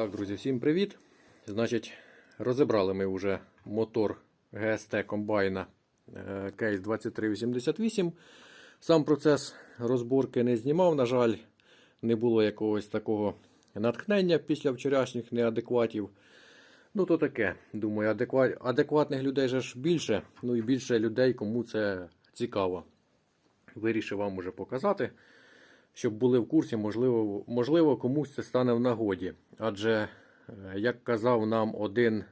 Так, друзі, всім привіт. Значить, розібрали ми вже мотор GST комбайна е, кейс 2388. Сам процес розборки не знімав, на жаль, не було якогось такого натхнення після вчорашніх неадекватів. Ну, то таке. Думаю, адекват... адекватних людей же ж більше, ну і більше людей, кому це цікаво. Вирішив вам уже показати щоб були в курсі, можливо, можливо, комусь це стане в нагоді. Адже, е, як казав нам один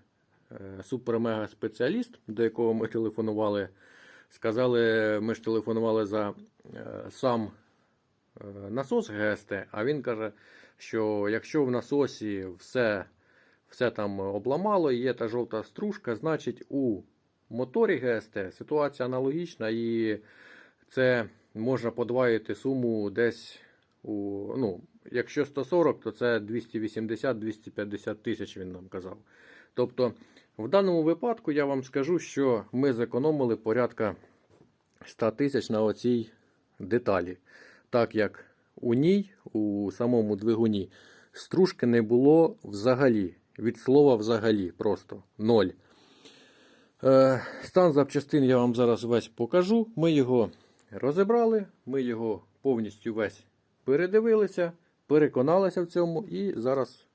е, супер-мега спеціаліст, до якого ми телефонували, сказали, ми ж телефонували за е, сам насос ГСТ, а він каже, що якщо в насосі все, все там обламало, є та жовта стружка, значить у моторі ГСТ ситуація аналогічна і це можна подвоїти суму десь у. ну, Якщо 140, то це 280-250 тисяч, він нам казав. Тобто, в даному випадку я вам скажу, що ми зекономили порядка 100 тисяч на оцій деталі. Так як у ній, у самому двигуні, стружки не було взагалі. Від слова взагалі, просто ноль. Е, Стан запчастин я вам зараз весь покажу. Ми його розібрали, ми його повністю весь передивилися, переконалися в цьому і зараз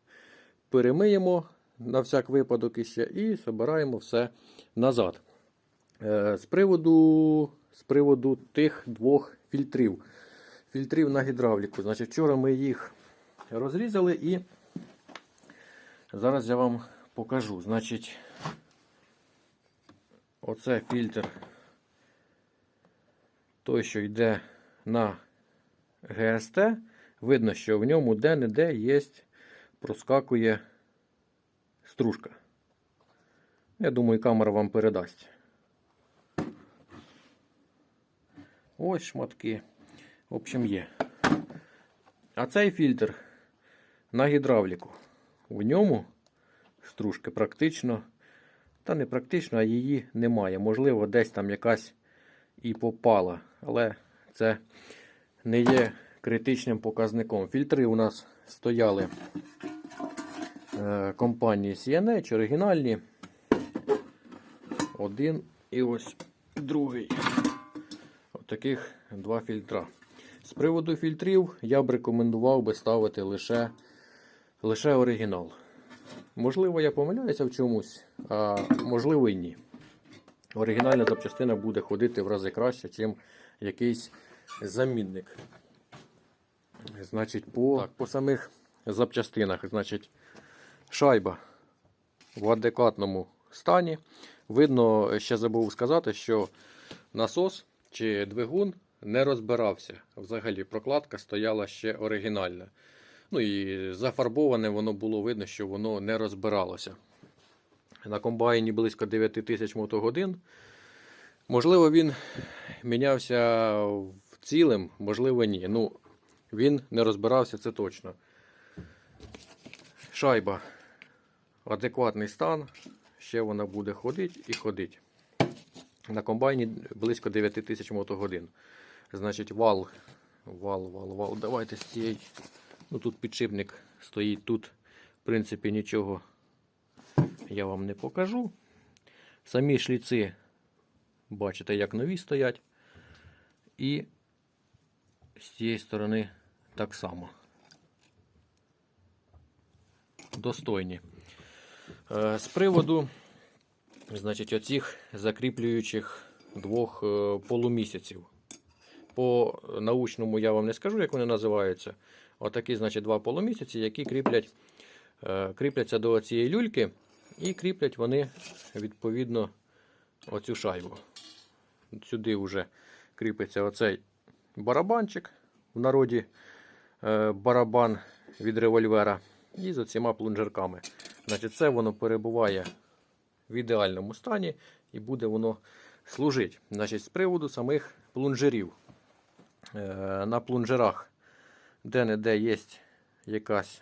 перемиємо на всяк випадок іще і збираємо все назад. Е, З приводу, з приводу тих двох фільтрів. Фільтрів на гідравліку. Значить, Вчора ми їх розрізали і зараз я вам покажу. Значить, оце фільтр той, що йде на ГСТ, видно, що в ньому де-не-де є, проскакує стружка. Я думаю, камера вам передасть. Ось шматки. В общем, є. А цей фільтр на гідравліку. В ньому стружки практично, та не практично, а її немає. Можливо, десь там якась і попала. Але це не є критичним показником. Фільтри у нас стояли е, компанії CNH, оригінальні. Один і ось другий. Отаких От два фільтра. З приводу фільтрів я б рекомендував би ставити лише, лише оригінал. Можливо, я помиляюся в чомусь, а можливо і ні оригінальна запчастина буде ходити в рази краще, ніж якийсь замінник. Значить, по, так, по самих запчастинах, значить, шайба в адекватному стані. Видно, ще забув сказати, що насос чи двигун не розбирався. Взагалі, прокладка стояла ще оригінальна. Ну і зафарбоване воно було видно, що воно не розбиралося. На комбайні близько 9 тисяч мотогодин. Можливо, він мінявся в цілим, можливо, ні. Ну, Він не розбирався, це точно. Шайба. Адекватний стан. Ще вона буде ходити і ходити. На комбайні близько 9 тисяч мотогодин. Значить, вал, вал, вал, вал. Давайте з цієї. Ну, Тут підшипник стоїть, тут, в принципі, нічого я вам не покажу. Самі шліци, бачите, як нові стоять. І з цієї сторони так само. Достойні. Е, з приводу, значить, оцих закріплюючих двох е, полумісяців. По научному я вам не скажу, як вони називаються. Отакі, значить, два полумісяці, які кріплять, е, кріпляться до цієї люльки. І кріплять вони відповідно оцю шайбу. Сюди вже кріпиться оцей барабанчик, в народі е, барабан від револьвера. І з оціма плунжерками. Значить, Це воно перебуває в ідеальному стані і буде воно служити. Значить, З приводу самих плунжерів. Е, на плунжерах де-не-де є якась,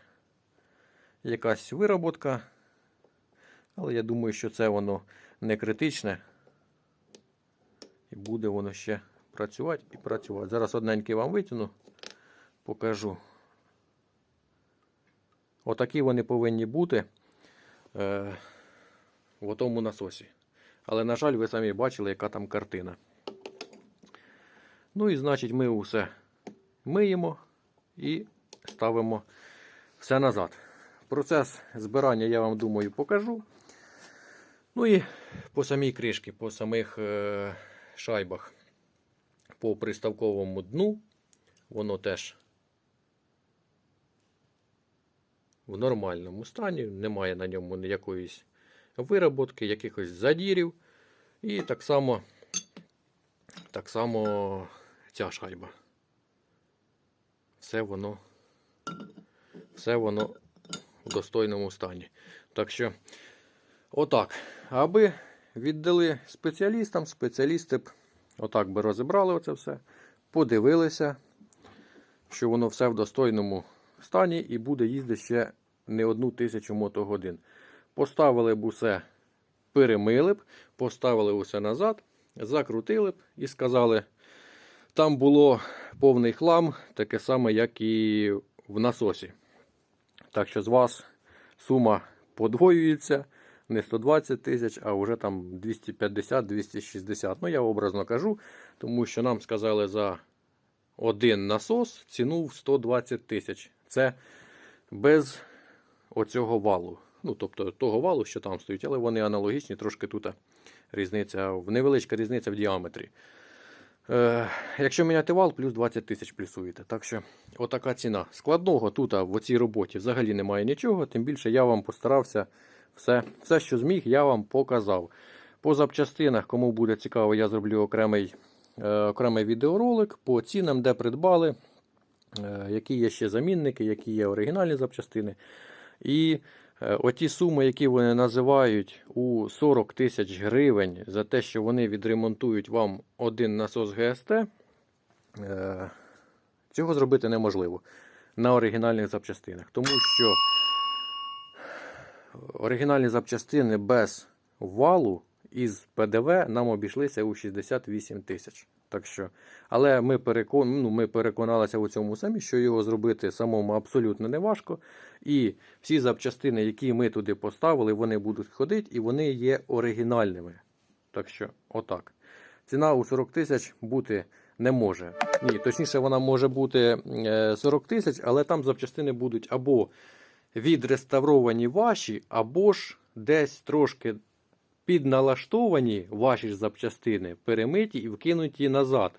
якась вироботка. Але я думаю, що це воно не критичне. І буде воно ще працювати і працювати. Зараз одненький вам витягну, покажу. Отакі вони повинні бути е, в тому насосі. Але, на жаль, ви самі бачили, яка там картина. Ну і значить, ми усе миємо і ставимо все назад. Процес збирання я вам думаю покажу. Ну і по самій кришці, по самих е, шайбах, по приставковому дну, воно теж в нормальному стані, немає на ньому ніякоїсь вироботки, якихось задірів. І так само, так само ця шайба. Все воно, все воно в достойному стані. Так що, отак. Аби віддали спеціалістам, спеціалісти б отак би розібрали оце все, подивилися, що воно все в достойному стані і буде їздити ще не одну тисячу мотогодин. Поставили б усе, перемили б, поставили усе назад, закрутили б і сказали, там було повний хлам, таке саме, як і в насосі. Так що з вас сума подвоюється не 120 тисяч, а вже там 250-260. Ну, я образно кажу, тому що нам сказали за один насос ціну в 120 тисяч. Це без оцього валу. Ну, тобто того валу, що там стоїть, але вони аналогічні, трошки тут різниця, невеличка різниця в діаметрі. Е, якщо міняти вал, плюс 20 тисяч плюсуєте. Так що, отака ціна. Складного тут в цій роботі взагалі немає нічого, тим більше я вам постарався все, все, що зміг, я вам показав. По запчастинах, кому буде цікаво, я зроблю окремий, е, окремий відеоролик по цінам, де придбали, е, які є ще замінники, які є оригінальні запчастини. І е, оті суми, які вони називають у 40 тисяч гривень за те, що вони відремонтують вам один насос ГСТ, е, цього зробити неможливо на оригінальних запчастинах. Тому що оригінальні запчастини без валу із ПДВ нам обійшлися у 68 тисяч. Так що, але ми, перекон, ну, ми переконалися у цьому самі, що його зробити самому абсолютно не важко. І всі запчастини, які ми туди поставили, вони будуть ходити і вони є оригінальними. Так що, отак. Ціна у 40 тисяч бути не може. Ні, точніше, вона може бути е, 40 тисяч, але там запчастини будуть або відреставровані ваші, або ж десь трошки підналаштовані ваші ж запчастини, перемиті і вкинуті назад.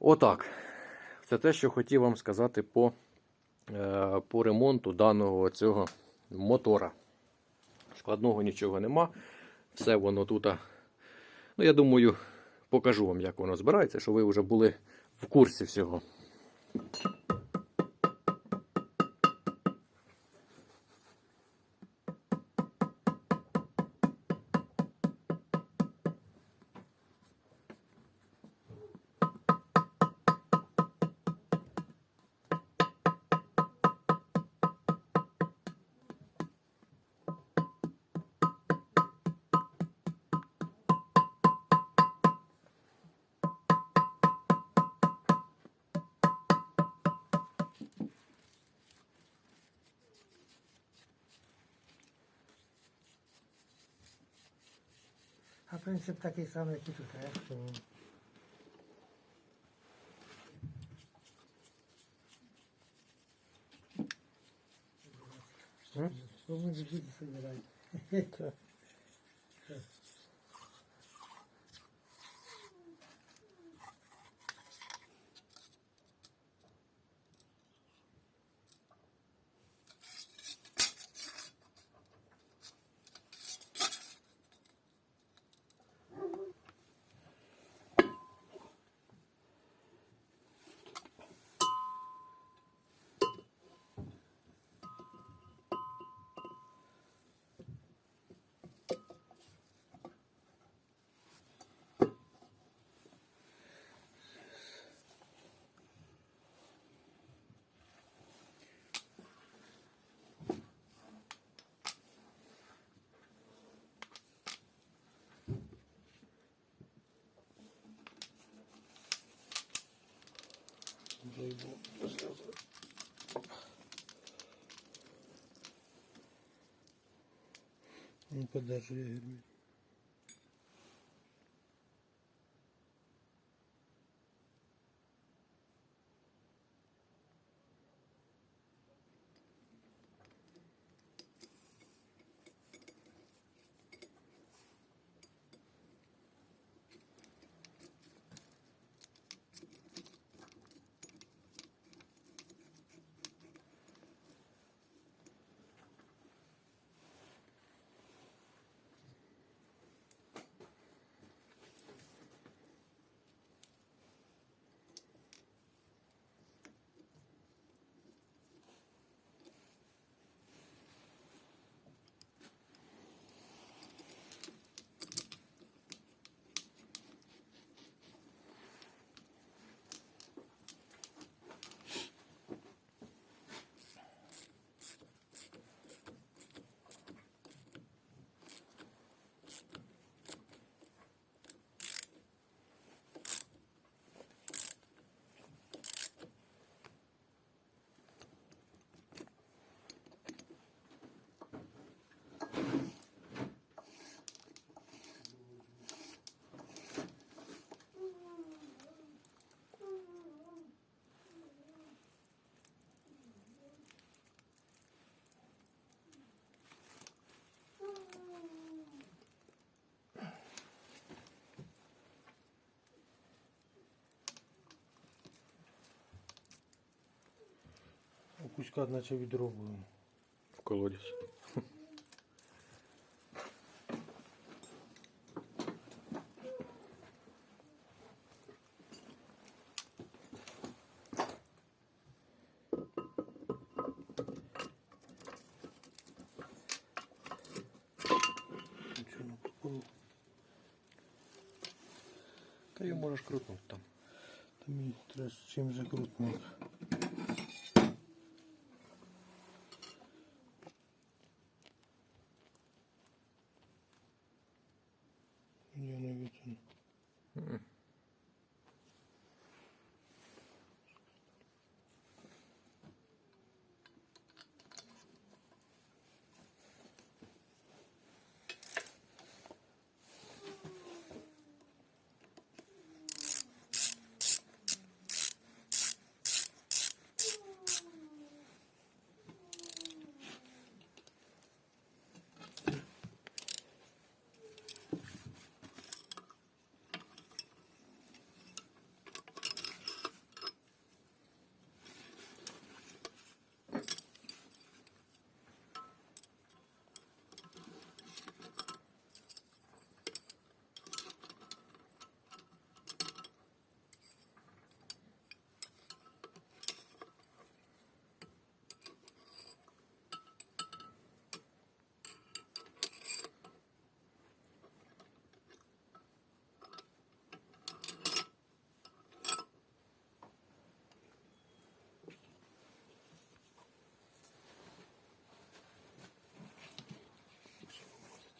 Отак. Це те, що хотів вам сказати по, е, по ремонту даного цього мотора. Складного нічого нема. Все воно тут. Ну, я думаю, покажу вам, як воно збирається, щоб ви вже були в курсі всього. А принцип такий самий, як і тут, е? М? Що Ну Бог. Он я говорю. У кузька наче відро було. В колодязь. Нічого не попало. Та її можеш крутнути там. Та мені треба з чим же крутнути. Я не витягну.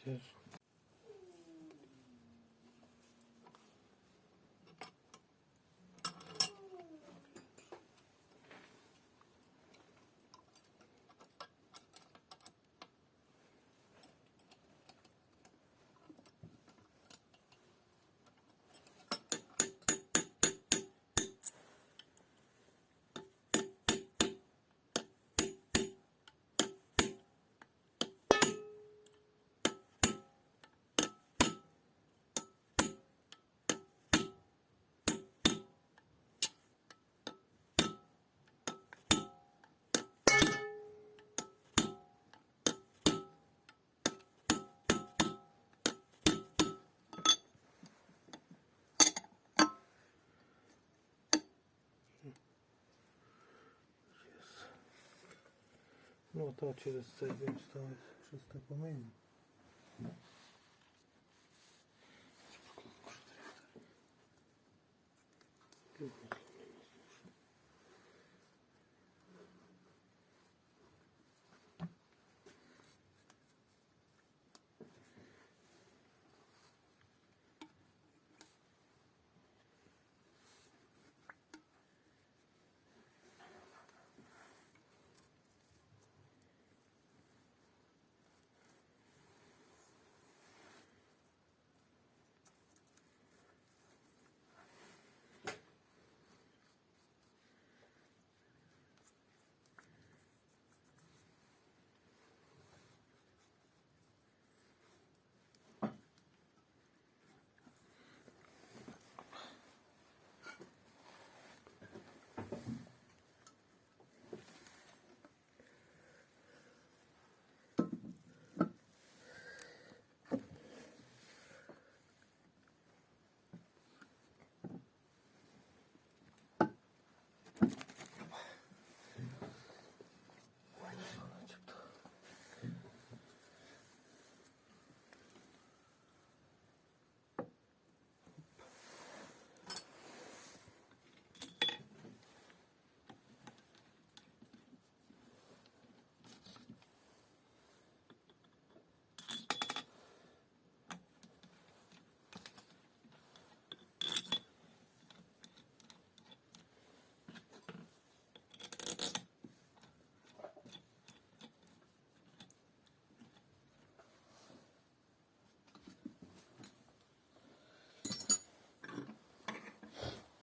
Це Ну, так через цей день ставить. Щось таке помиємо.